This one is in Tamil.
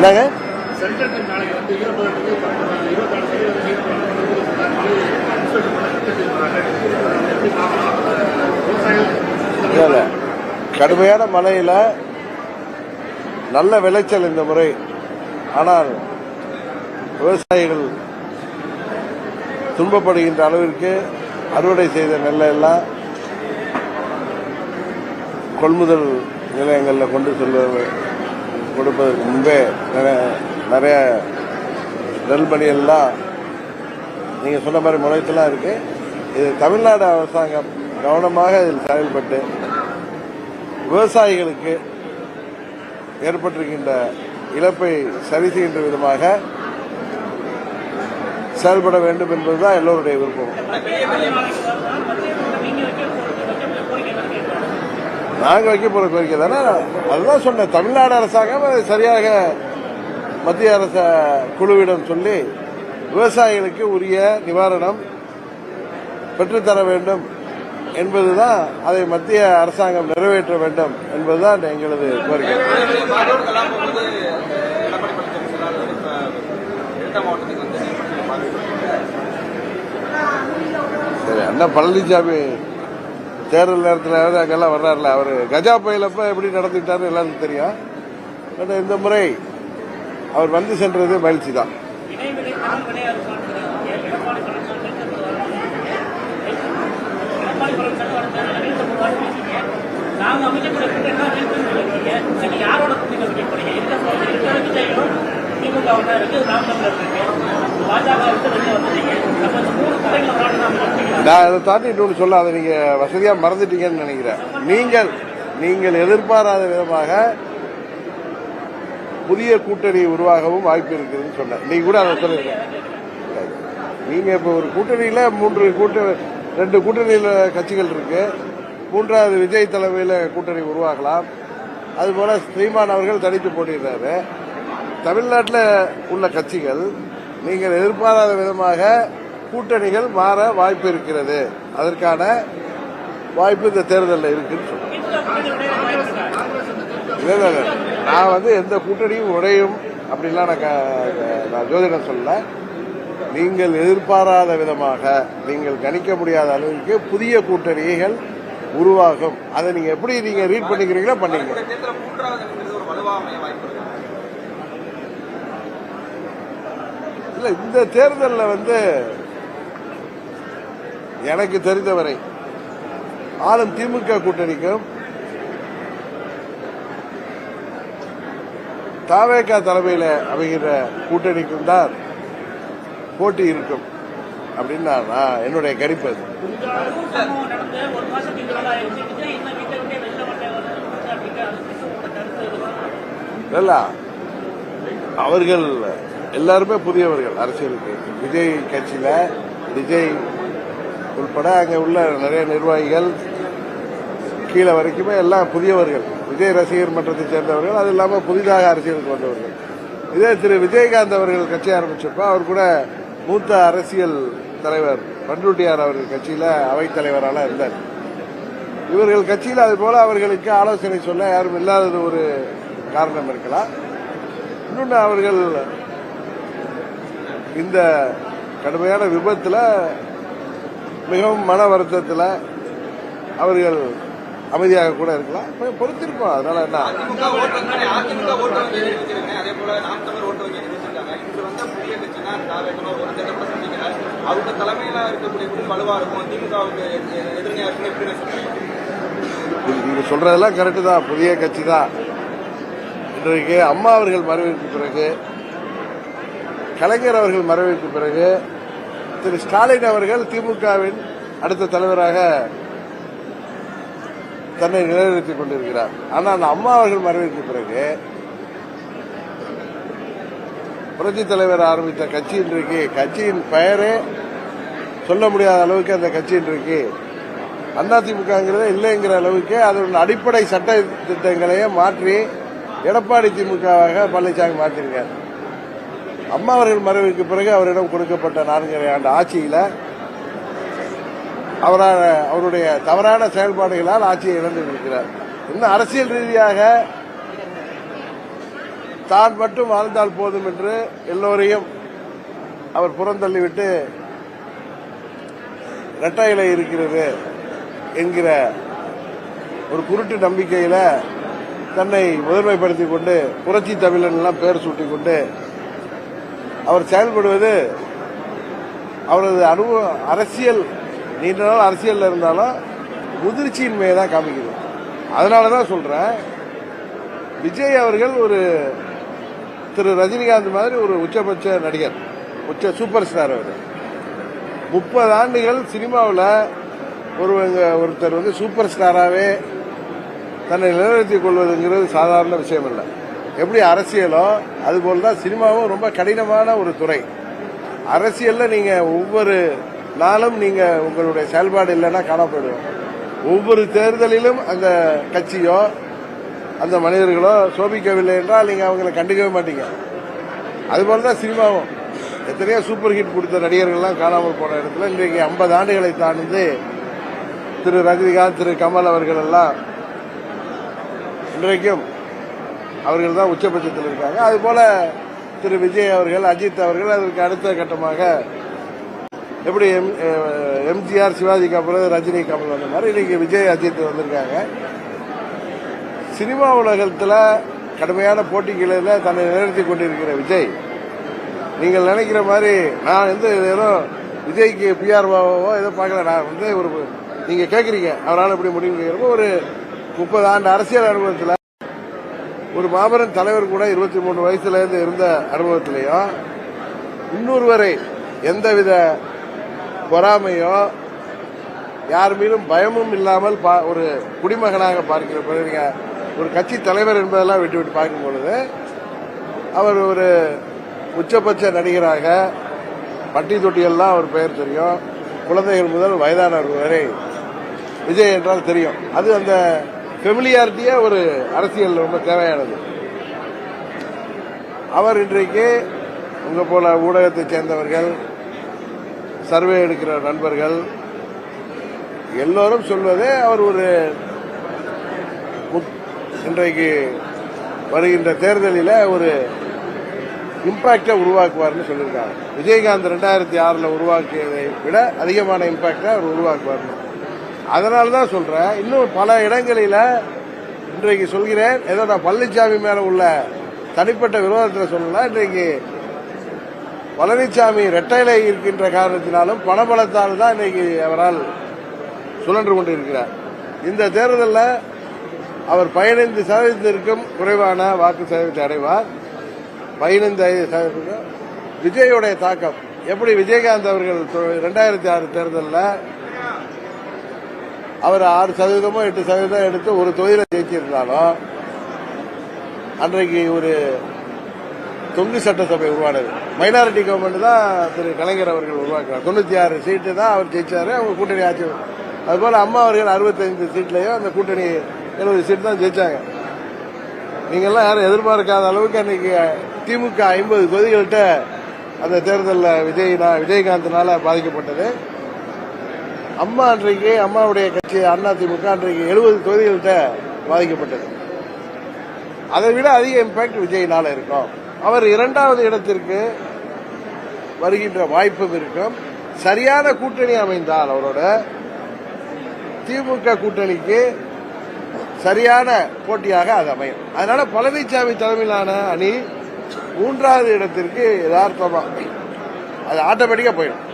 என்னங்க? கடுமையான மழையில நல்ல விளைச்சல் இந்த முறை. ஆனால் விவசாயிகள் துன்பப்படுகின்ற அளவிற்கு அறுவடை செய்த நெல்லை எல்லாம் கொள்முதல் நிலையங்களில் கொண்டு செல்வது கொடுப்பதற்கு முன்பே நிறைய- நிறைய நெல் நீங்கள் சொன்ன மாதிரி முறைத்தெல்லாம் இருக்கு. இது தமிழ்நாடு அரசாங்கம் கவனமாக இதில் செயல்பட்டு விவசாயிகளுக்கு ஏற்பட்டிருக்கின்ற இழப்பை சரி செய்கின்ற விதமாக செயல்பட வேண்டும் என்பதுதான் எல்லோருடைய விருப்பம். நாங்கள் வைக்க போகிற கோரிக்கை தானே? அதுதான் சொன்னேன். தமிழ்நாடு அரசாங்கம் சரியாக மத்திய அரச குழுவிடம் சொல்லி விவசாயிகளுக்கு உரிய நிவாரணம் பெற்றுத்தர வேண்டும் என்பதுதான் அதை மத்திய அரசாங்கம் நிறைவேற்ற வேண்டும் என்பதுதான் எங்களது கோரிக்கை. சரி அண்ணா பழனிசாமி தேர்தல் நேரத்தில் அங்கெல்லாம் வர்றாருல. அவர் கஜா புயலப்ப எப்படி நடந்துட்டாரு எல்லாருக்கும் தெரியும். பட் இந்த முறை அவர் வந்து சென்றது மகிழ்ச்சி தான். பாஜக நான் அதை தாண்டி இன்னொன்று சொல்ல அதை நீங்க வசதியா மறந்துட்டீங்கன்னு நினைக்கிறேன். நீங்கள் நீங்கள் எதிர்பாராத விதமாக புதிய கூட்டணி உருவாகவும் வாய்ப்பு இருக்குதுன்னு சொன்னேன். நீங்க கூட அதை சொல்லுங்க. நீங்க இப்ப ஒரு கூட்டணியில மூன்று கூட்ட ரெண்டு கூட்டணியில கட்சிகள் இருக்கு. மூன்றாவது விஜய் தலைமையில கூட்டணி உருவாகலாம். அதுபோல ஸ்ரீமான் அவர்கள் தனித்து போட்டிடுறாரு தமிழ்நாட்டில் உள்ள கட்சிகள் நீங்கள் எதிர்பாராத விதமாக கூட்டணிகள் மாற வாய்ப்பு இருக்கிறது. அதற்கான வாய்ப்பு இந்த தேர்தலில் இருக்குன்னு சொல்றேன். நான் வந்து எந்த கூட்டணியும் உடையும் அப்படின்லாம் நான் க- நான் ஜோதிடம் சொல்ல நீங்கள் எதிர்பாராத விதமாக நீங்கள் கணிக்க முடியாத அளவுக்கு புதிய கூட்டணிகள் உருவாகும். அதை நீங்க எப்படி நீங்க ரீட் பண்ணிக்கிறீங்களோ பண்ணீங்க. இல்ல இந்த தேர்தலில் வந்து எனக்கு தெரிந்தவரை ஆளும் திமுக கூட்டணிக்கும் தாவேகா தலைமையில் அமைகிற கூட்டணிக்கும் தான் போட்டி இருக்கும். அப்படின்னு நான் என்னுடைய கணிப்பு அது. இல்ல. அவர்கள் எல்லாருமே புதியவர்கள். அரசியலுக்கு. விஜய் கட்சியில விஜய் உள்பட அங்கே உள்ள நிறைய நிர்வாகிகள் கீழே வரைக்குமே எல்லாம் புதியவர்கள். விஜய் ரசிகர் மன்றத்தை சேர்ந்தவர்கள். அது இல்லாமல் புதிதாக அரசியலுக்கு வந்தவர்கள். இதே திரு விஜயகாந்த் அவர்கள் கட்சி ஆரம்பிச்சப்ப அவர் கூட மூத்த அரசியல் தலைவர் பண்ருட்டியார் அவர்கள் கட்சியில் அவைத்தலைவராக இருந்தார். இவர்கள் கட்சியில் அது போல அவர்களுக்கு ஆலோசனை சொல்ல யாரும் இல்லாதது ஒரு காரணம் இருக்கலாம். இன்னொன்று அவர்கள் இந்த கடுமையான விபத்தில் மிகவும் மன வருத்தத்தில் அவர்கள் அமைதியாக கூட இருக்கலாம். கொஞ்சம் பொறுத்திருப்போம் அதனால என்ன? அவங்க தலைமையில இருக்கக்கூடிய வலுவா இருக்கும். திமுகவுக்கு நீங்க சொல்றதெல்லாம் கரெக்டு தான். புதிய கட்சி தான். இன்றைக்கு அம்மா அவர்கள் மறைவிற்கு பிறகு கலைஞர் அவர்கள் மறைவிற்கு பிறகு திரு ஸ்டாலின் அவர்கள் திமுகவின் அடுத்த தலைவராக தன்னை நிலைநிறுத்திக் கொண்டிருக்கிறார். ஆனால் அம்மா அவர்கள் மறைவிற்கு பிறகு புரட்சி தலைவர் ஆரம்பித்த கட்சி இன்றைக்கு கட்சியின் பெயரே சொல்ல முடியாத அளவுக்கு அந்த கட்சி இன்றைக்கு அதிமுகங்கிறத இல்லைங்கிற அளவுக்கு அதன் அடிப்படை சட்ட திட்டங்களையே மாற்றி எடப்பாடி திமுகவாக பழனிசாமி மாற்றிருக்கார். அம்மா அவர்கள் மறைவுக்கு பிறகு அவரிடம் கொடுக்கப்பட்ட நான்கரை ஆண்டு ஆட்சியில் அவரால் அவருடைய தவறான செயல்பாடுகளால் ஆட்சியை இழந்து இருக்கிறார் இன்னும் அரசியல் ரீதியாக தான் மட்டும் வாழ்ந்தால் போதும் என்று எல்லோரையும் அவர் புறந்தள்ளிவிட்டு இரட்டை இலை இருக்கிறது என்கிற ஒரு குருட்டு நம்பிக்கையில தன்னை முதன்மைப்படுத்திக் கொண்டு புரட்சி தமிழன் எல்லாம் பெயர் சூட்டிக் கொண்டு அவர் செயல்படுவது அவரது அனுபவம் அரசியல் நீண்ட நாள் அரசியலில் இருந்தாலும் முதிர்ச்சியின்மையை தான் காமிக்குது. அதனால தான் சொல்றேன் விஜய் அவர்கள் ஒரு திரு ரஜினிகாந்த் மாதிரி ஒரு உச்சபட்ச நடிகர் உச்ச சூப்பர் ஸ்டார் அவர். முப்பது ஆண்டுகள் சினிமாவில் ஒருவங்க ஒருத்தர் வந்து சூப்பர் ஸ்டாராகவே தன்னை நிலைநிறுத்திக் கொள்வதுங்கிறது சாதாரண விஷயம் இல்லை எப்படி அரசியலோ அதுபோல் தான் சினிமாவும் ரொம்ப கடினமான ஒரு துறை. அரசியலில் நீங்கள் ஒவ்வொரு நாளும் நீங்க உங்களுடைய செயல்பாடு இல்லைன்னா காண போயிடுவோம். ஒவ்வொரு தேர்தலிலும் அந்த கட்சியோ அந்த மனிதர்களோ சோபிக்கவில்லை என்றால் நீங்க அவங்களை கண்டுக்கவே மாட்டீங்க. அதுபோல தான் சினிமாவும். எத்தனையோ சூப்பர் ஹிட் கொடுத்த நடிகர்கள்லாம் காணாமல் போன இடத்துல இன்றைக்கு ஐம்பது ஆண்டுகளை தாண்டி திரு ரஜினிகாந்த் திரு கமல் அவர்கள் எல்லாம் இன்றைக்கும் அவர்கள் தான் உச்சபட்சத்தில் இருக்காங்க. அதுபோல திரு விஜய் அவர்கள் அஜித் அவர்கள் அதற்கு அடுத்த கட்டமாக எப்படி எம் எம்ஜிஆர் சிவாஜிக்கு அப்புறம் ரஜினி கமல் வந்த மாதிரி இன்னைக்கு விஜய் அஜித் வந்திருக்காங்க. சினிமா உலகத்தில் கடுமையான போட்டிகளில் தன்னை நிறுத்தி கொண்டிருக்கிற விஜய். நீங்கள் நினைக்கிற மாதிரி நான் வந்து ஏதோ விஜய்க்கு பிஆர்ஓவோ ஏதோ பார்க்கல. நான் வந்து ஒரு நீங்க கேட்குறீங்க அவரால் எப்படி முடிவு கேட்குறப்போ ஒரு முப்பது ஆண்டு அரசியல் அனுபவத்தில் ஒரு மாபெரும் தலைவர் கூட இருபத்தி மூணு வயசுலேருந்து இருந்த அனுபவத்திலையும் இன்னொருவரை எந்தவித பொறாமையோ யார் மீதும் பயமும் இல்லாமல் பா- ஒரு குடிமகனாக பார்க்கிற பிறகு நீங்க ஒரு கட்சி தலைவர் என்பதெல்லாம் விட்டு விட்டு பார்க்கும் பொழுது அவர் ஒரு உச்சபட்ச நடிகராக பட்டி தொட்டியெல்லாம் அவர் பெயர் தெரியும். குழந்தைகள் முதல் வயதானவர் வரை விஜய் என்றால் தெரியும். அது அந்த ஃபெமிலியாரிட்டியே ஒரு அரசியல் ரொம்ப தேவையானது. அவர் இன்றைக்கு உங்க போல ஊடகத்தைச் சேர்ந்தவர்கள் சர்வே எடுக்கிற நண்பர்கள் எல்லோரும் சொல்வதே அவர் ஒரு முக்- இன்றைக்கு வருகின்ற தேர்தலில் ஒரு இம்பாக்டை உருவாக்குவார்னு சொல்லியிருக்காங்க. விஜயகாந்த் ரெண்டாயிரத்தி ஆறில் உருவாக்கியதை விட அதிகமான இம்பாக்டை அவர் உருவாக்குவார்னு அதனால தான் சொல்கிறேன் இன்னும் பல இடங்களில் இன்றைக்கு சொல்கிறேன் ஏதோ நான் பழனிசாமி மேலே உள்ள தனிப்பட்ட விரோதத்தில் சொல்லலாம் இன்றைக்கு பழனிசாமி ரெட்டையில இருக்கின்ற காரணத்தினாலும் பணபலத்தால் தான் இன்னைக்கு அவரால் சுழன்று கொண்டிருக்கிறார். இந்த தேர்தலில் அவர் பதினைந்து சதவீதத்திற்கும் குறைவான வாக்கு சதவீதத்தை அடைவார். பதினைந்து சதவீதம் விஜயோடைய தாக்கம். எப்படி விஜயகாந்த் அவர்கள் ரெண்டாயிரத்தி ஆறு தேர்தலில் அவர் ஆறு சதவீதமோ எட்டு சதவீதம் எடுத்து ஒரு தொகுதியில் ஜெயிச்சிருந்தாலும் அன்றைக்கு ஒரு தொங்கு சட்டசபை உருவானது. மைனாரிட்டி கவர்மெண்ட் தான் திரு கலைஞர் அவர்கள் உருவாக்குறார். தொண்ணூத்தி ஆறு சீட்டு தான் அவர் ஜெயிச்சாரு. அவங்க கூட்டணி ஆட்சி அதுபோல அம்மா அவர்கள் அறுபத்தைந்து சீட்லயும் அந்த கூட்டணி எழுபது சீட் தான் ஜெயிச்சாங்க. நீங்கள்லாம் யாரும் எதிர்பார்க்காத அளவுக்கு அன்னைக்கு திமுக ஐம்பது தொகுதிகள்கிட்ட அந்த தேர்தலில் விஜய் விஜயகாந்த்னால பாதிக்கப்பட்டது. அம்மா அன்றைக்கு அம்மாவுடைய கட்சி அண்ணா திமுக அன்றைக்கு எழுபது தொகுதிகள்கிட்ட பாதிக்கப்பட்டது. அதை விட அதிக இம்பாக்ட் விஜய்னால இருக்கும். அவர் இரண்டாவது இடத்திற்கு வருகின்ற வாய்ப்பும் இருக்கும் சரியான கூட்டணி அமைந்தால் அவரோட திமுக கூட்டணிக்கு சரியான போட்டியாக அது அமையும். அதனால பழனிசாமி தலைமையிலான அணி மூன்றாவது இடத்திற்கு யதார்த்தமா. அது ஆட்டோமேட்டிக்கா போயிடும்.